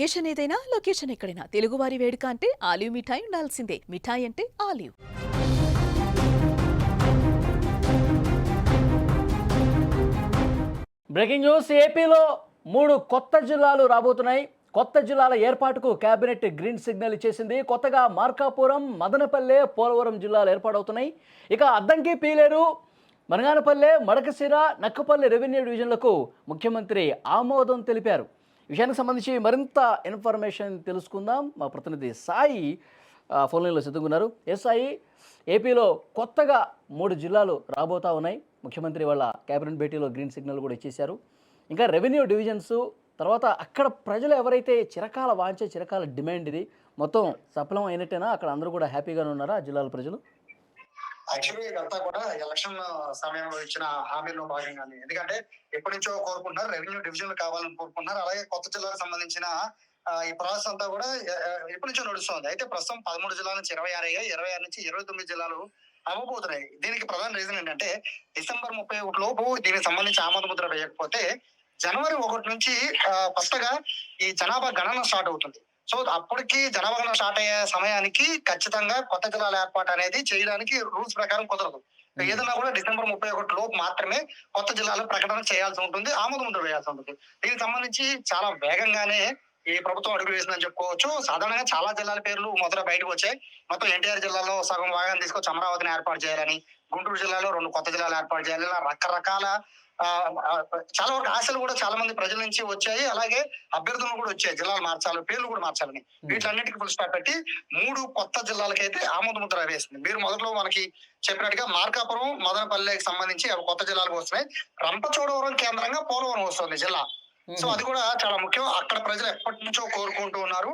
Location ఏదైనా location ఎక్కడైనా. తెలుగువారి వేడుక అంటే ఆలివ్ మిఠాయి ఉండాల్సిందే. మిఠాయి అంటే ఆలివ్. బ్రేకింగ్ న్యూస్ ఏపీలో మూడు కొత్త జిల్లాలు రాబోతున్నాయి. కొత్త జిల్లాల ఏర్పాటుకు కేబినెట్ గ్రీన్ సిగ్నల్ ఇచ్చేసింది. కొత్తగా మార్కాపురం మదనపల్లె పోలవరం జిల్లాలు ఏర్పాటవుతున్నాయి. ఇక అద్దంకి పీలేరు మనగానపల్లె మడకశిర నక్కపల్లి రెవెన్యూ డివిజన్లకు ముఖ్యమంత్రి ఆమోదం తెలిపారు. విషయానికి సంబంధించి మరింత ఇన్ఫర్మేషన్ తెలుసుకుందాం. మా ప్రతినిధి సాయి ఆ, ఫోన్ లైన్లో సిద్ధంగా ఏ సాయి ఏపీలో కొత్తగా మూడు జిల్లాలు రాబోతా ఉన్నాయి. ముఖ్యమంత్రి వాళ్ళ కేబినెట్ భేటీలో గ్రీన్ సిగ్నల్ కూడా ఇచ్చేశారు. ఇంకా రెవెన్యూ డివిజన్స్ తర్వాత అక్కడ ప్రజలు ఎవరైతే చిరకాల వాంచే చిరకాల డిమాండ్ ఇది మొత్తం సఫలం అయినట్టేనా? అక్కడ అందరూ కూడా హ్యాపీగానే ఉన్నారా? ఆ జిల్లాల ప్రజలు? యాక్చువల్లీ ఇదంతా కూడా ఎలక్షన్ సమయంలో ఇచ్చిన హామీలో భాగంగానే. ఎందుకంటే ఎప్పటి నుంచో కోరుకుంటున్నారు రెవెన్యూ డివిజన్లు కావాలని కోరుకుంటున్నారు. అలాగే కొత్త జిల్లాకు సంబంధించిన ఈ ప్రాసెస్ అంతా కూడా ఎప్పటి నుంచో నడుస్తుంది. అయితే ప్రస్తుతం పదమూడు జిల్లాల నుంచి ఇరవై ఆరు ఇరవై ఆరు నుంచి ఇరవై తొమ్మిది జిల్లాలు అవ్వబోతున్నాయి. దీనికి ప్రధాన రీజన్ ఏంటంటే డిసెంబర్ ముప్పై ఒకటి లోపు దీనికి సంబంధించి ఆమోద ముద్ర వేయకపోతే జనవరి ఒకటి నుంచి ఆ, కొత్తగా ఈ జనాభా గణన స్టార్ట్ అవుతుంది. సో అప్పటికి జనాభా స్టార్ట్ అయ్యే సమయానికి ఖచ్చితంగా కొత్త జిల్లాల ఏర్పాటు అనేది చేయడానికి రూల్స్ ప్రకారం కుదరదు. ఏదన్నా కూడా డిసెంబర్ ముప్పై ఒకటి లోపు మాత్రమే కొత్త జిల్లాల ప్రకటన చేయాల్సి ఉంటుంది ఆమోద ముద్ర వేయాల్సి ఉంటుంది. దీనికి సంబంధించి చాలా వేగంగానే ఈ ప్రభుత్వం అడుగు వేసిందని చెప్పుకోవచ్చు. సాధారణంగా చాలా జిల్లాల పేర్లు మొదట బయటకు వచ్చాయి. మొత్తం ఎన్టీఆర్ జిల్లాలో సగం భాగాన్ని తీసుకొచ్చి అమరావతిని ఏర్పాటు చేయాలని గుంటూరు జిల్లాలో రెండు కొత్త జిల్లాలు ఏర్పాటు చేయాలి ఇలా రకరకాల చాలా వరకు ఆశలు కూడా చాలా మంది ప్రజల నుంచి వచ్చాయి. అలాగే అభ్యర్థులు కూడా వచ్చాయి. జిల్లాలు మార్చాలి పేర్లు కూడా మార్చాలని. వీటన్నిటికీ ఫుల్ స్టాప్ పెట్టి మూడు కొత్త జిల్లాలకైతే ఆమోద ముద్ర వేసింది. మీరు మొదట్లో మనకి చెప్పినట్టుగా మార్కాపురం మదనపల్లెకి సంబంధించి అవి కొత్త జిల్లాలకు వస్తున్నాయి. రంపచోడవరం కేంద్రంగా పోలవరం వస్తుంది జిల్లా. సో అది కూడా చాలా ముఖ్యం. అక్కడ ప్రజలు ఎప్పటి నుంచో కోరుకుంటూ ఉన్నారు.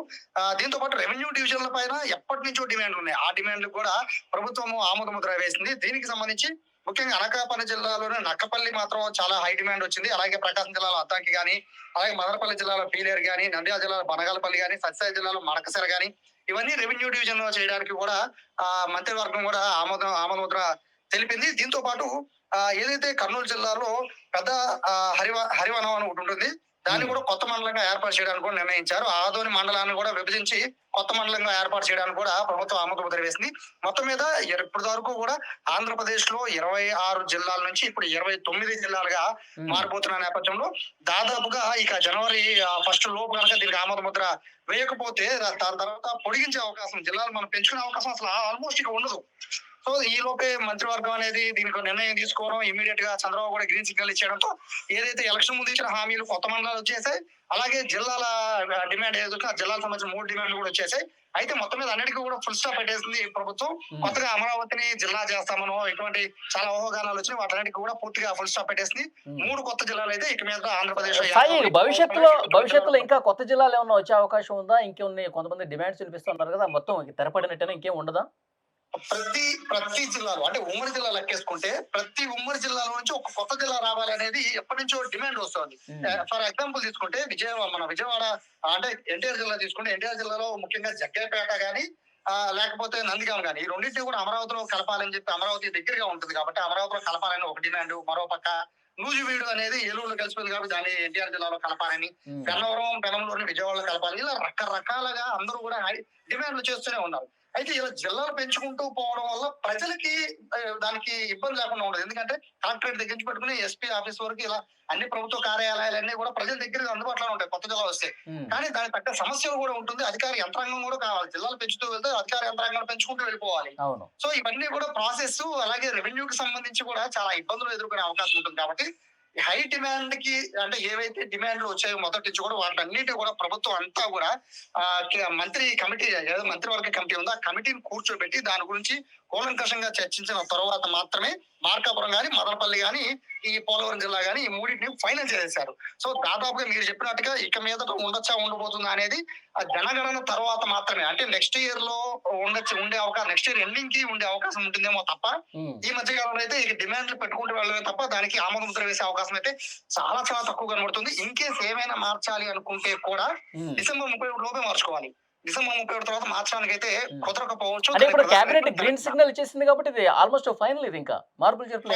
దీంతో పాటు రెవెన్యూ డివిజన్ల పైన ఎప్పటి నుంచో డిమాండ్ ఉన్నాయి. ఆ డిమాండ్ కూడా ప్రభుత్వం ఆమోద ముద్ర వేసింది. దీనికి సంబంధించి ముఖ్యంగా అనకాపల్లి జిల్లాలోనే నక్కపల్లి మాత్రం చాలా హై డిమాండ్ వచ్చింది. అలాగే ప్రకాశం జిల్లాలో అద్దంకి కానీ అలాగే మదనపల్లి జిల్లాలో పీలేరు కానీ నంద్యాల జిల్లాలో బనగాలపల్లి కానీ సత్యసాయి జిల్లాలో మడకసెర కానీ ఇవన్నీ రెవెన్యూ డివిజన్లో చేయడానికి కూడా ఆ మంత్రివర్గం కూడా ఆమోదం ఆమోదముద్ర తెలిపింది. దీంతో పాటు ఆ, ఏదైతే కర్నూలు జిల్లాలో పెద్ద హరివ హరివనం అని ఒకటి ఉంటుంది. దాన్ని కూడా కొత్త మండలంగా ఏర్పాటు చేయడానికి కూడా నిర్ణయించారు. ఆదోని మండలాన్ని కూడా విభజించి కొత్త మండలంగా ఏర్పాటు చేయడానికి కూడా ప్రభుత్వం ఆమోద ముద్ర వేసింది మొత్తం మీద ఇప్పటి వరకు కూడా ఆంధ్రప్రదేశ్లో ఇరవై ఆరు జిల్లాల నుంచి ఇప్పుడు ఇరవై తొమ్మిది జిల్లాలుగా మారిపోతున్న నేపథ్యంలో దాదాపుగా ఇక జనవరి ఫస్ట్ లోపు కనుక దీనికి ఆమోద ముద్ర వేయకపోతే దాని తర్వాత పొడిగించే అవకాశం జిల్లాలు మనం పెంచుకునే అవకాశం అసలు ఆల్మోస్ట్ ఇక ఉండదు. సో ఈ లోపే మంత్రివర్గం అనేది దీనికి నిర్ణయం తీసుకోవడం ఇమీడియట్గా చంద్రబాబు కూడా గ్రీన్ సిగ్నల్ ఇచ్చేయడంతో ఏదైతే ఎలక్షన్ ముందు ఇచ్చిన హామీలు కొత్త మండలాలు వచ్చేసాయి అలాగే జిల్లాల డిమాండ్ ఏదో ఆ జిల్లాలకు సంబంధించిన మూడు డిమాండ్లు కూడా వచ్చేసాయి. అయితే మొత్తం మీద అన్నిటికీ కూడా ఫుల్ స్టాప్ పెట్టేసింది ప్రభుత్వం. కొత్తగా అమరావతిని జిల్లా చేస్తామనో ఇటువంటి చాలా ఊహాగానాలు వచ్చినాయి వాటన్నిటికీ కూడా పూర్తిగా ఫుల్ స్టాప్ పెట్టేసింది. మూడు కొత్త జిల్లాలు అయితే ఇక మీద ఆంధ్రప్రదేశ్ భవిష్యత్తులో భవిష్యత్తులో ఇంకా కొత్త జిల్లాలు ఏమన్నా వచ్చే అవకాశం ఉందా? ఇంకేమున్నాయి? కొంతమంది డిమాండ్స్ వినిపిస్తున్నారు కదా మొత్తం తెరపడినట్టేనా? ఇంకేం ఉండదా? ప్రతి ప్రతి జిల్లాలో అంటే ఉమ్మడి జిల్లా లెక్కేసుకుంటే ప్రతి ఉమ్మడి జిల్లాలో నుంచి ఒక కొత్త జిల్లా రావాలనేది ఎప్పటి నుంచో డిమాండ్ వస్తుంది. ఫర్ ఎగ్జాంపుల్ తీసుకుంటే విజయవాడ మన విజయవాడ అంటే ఎన్టీఆర్ జిల్లా తీసుకుంటే ఎన్టీఆర్ జిల్లాలో ముఖ్యంగా జగ్గైపేట గానీ ఆ, లేకపోతే నందిగాం గానీ ఈ రెండింటిని కూడా అమరావతిలో కలపాలని చెప్పి అమరావతి దగ్గరగా ఉంటుంది కాబట్టి అమరావతిలో కలపాలని ఒక డిమాండ్ మరో పక్క నూజివీడు అనేది ఏలూరులో కలిసిపోయింది కాబట్టి దాన్ని ఎన్టీఆర్ జిల్లాలో కలపాలని పెన్నవరం పెనంలోని విజయవాడలో కలపాలి ఇలా రకరకాలుగా అందరూ కూడా డిమాండ్లు చేస్తూనే ఉన్నారు. అయితే ఇలా జిల్లాలు పెంచుకుంటూ పోవడం వల్ల ప్రజలకి దానికి ఇబ్బంది లేకుండా ఉండదు. ఎందుకంటే కలెక్టరేట్ దగ్గర నుంచి పెట్టుకుని ఎస్పీ ఆఫీస్ వరకు ఇలా అన్ని ప్రభుత్వ కార్యాలయాలన్నీ కూడా ప్రజల దగ్గర అందుబాటులో ఉంటాయి కొత్త జిల్లా వస్తే. కానీ దానికి తగ్గ సమస్యలు కూడా ఉంటుంది. అధికార యంత్రాంగం కూడా కావాలి. జిల్లాలు పెంచుతూ వెళ్తే అధికార యంత్రాంగం పెంచుకుంటూ వెళ్ళిపోవాలి. సో ఇవన్నీ కూడా ప్రాసెస్ అలాగే రెవెన్యూకి సంబంధించి కూడా చాలా ఇబ్బందులు ఎదుర్కొనే అవకాశం ఉంటుంది కాబట్టి హై డిమాండ్కి అంటే ఏవైతే డిమాండ్లు వచ్చాయో మొదటి నుంచి కూడా వాటన్నిటి కూడా ప్రభుత్వం అంతా కూడా మంత్రి కమిటీ మంత్రివర్గ కమిటీ ఉందో ఆ కమిటీని కూర్చోబెట్టి దాని గురించి కూలంకషంగా చర్చించిన తర్వాత మాత్రమే మార్కాపురం గాని మదనపల్లి గాని ఈ పోలవరం జిల్లా గాని ఈ మూడింటిని ఫైనల్ చేసేశారు. సో దాదాపుగా మీరు చెప్పినట్టుగా ఇక మీదట ఉండొచ్చా ఉండబోతుందా అనేది ఆ జనగణన తర్వాత మాత్రమే. అంటే నెక్స్ట్ ఇయర్లో ఉండొచ్చు ఉండే అవకాశం నెక్స్ట్ ఇయర్ ఎండింగ్కి ఉండే అవకాశం ఉంటుందేమో తప్ప ఈ మధ్య కాలంలో అయితే ఇక డిమాండ్లు పెట్టుకుంటూ వెళ్ళడమే తప్ప దానికి ఆమోద ముద్ర వేసే అవకాశం అయితే చాలా చాలా తక్కువ కనబడుతుంది. ఇన్ కేస్ ఏమైనా మార్చాలి అనుకుంటే కూడా డిసెంబర్ ముప్పై ఒకటి లోపే మార్చుకోవాలి. డిసెంబర్ ముప్పై ఒకటి తర్వాత మార్చడానికి అయితే కుదరకపోవచ్చు అంటే ఇప్పుడు కేబినెట్ గ్రీన్ సిగ్నల్ ఇచ్చేసింది కాబట్టి ఇది ఆల్మోస్ట్ ఫైనల్ ఇది ఇంకా. మార్పులు చేర్పులు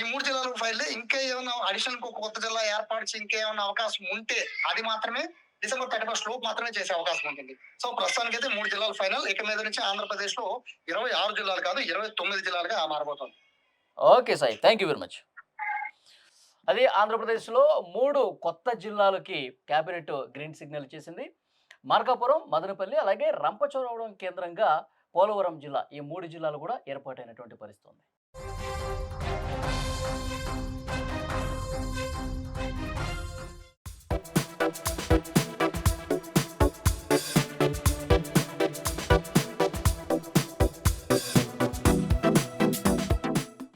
ఈ మూడు జిల్లాలకు ఫైల్ ఇంకా ఏమైనా అడిషనల్ కొత్త జిల్లా ఏర్పాటు చేసి ఇంకేమైనా అవకాశం ఉంటే అది మాత్రమే డిసెంబర్ థర్టీ ఫస్ట్ లోపు మాత్రమే చేసే అవకాశం ఉంటుంది. సో ప్రస్తుతానికి అయితే మూడు జిల్లాలు ఫైనల్. ఇక మీద నుంచి ఆంధ్రప్రదేశ్లో ఇరవై ఆరు జిల్లాలు కాదు ఇరవై తొమ్మిది జిల్లాలుగా మారబోతోంది. Okay Sai. Thank you very much అది ఆంధ్రప్రదేశ్లో మూడు కొత్త జిల్లాలకి కేబినెట్ గ్రీన్ సిగ్నల్ ఇచ్చేసింది. మార్కాపురం మదనపల్లి అలాగే రంపచోడవరం కేంద్రంగా పోలవరం జిల్లా ఈ మూడు జిల్లాలు కూడా ఏర్పాటైనటువంటి పరిస్థితి ఉంది.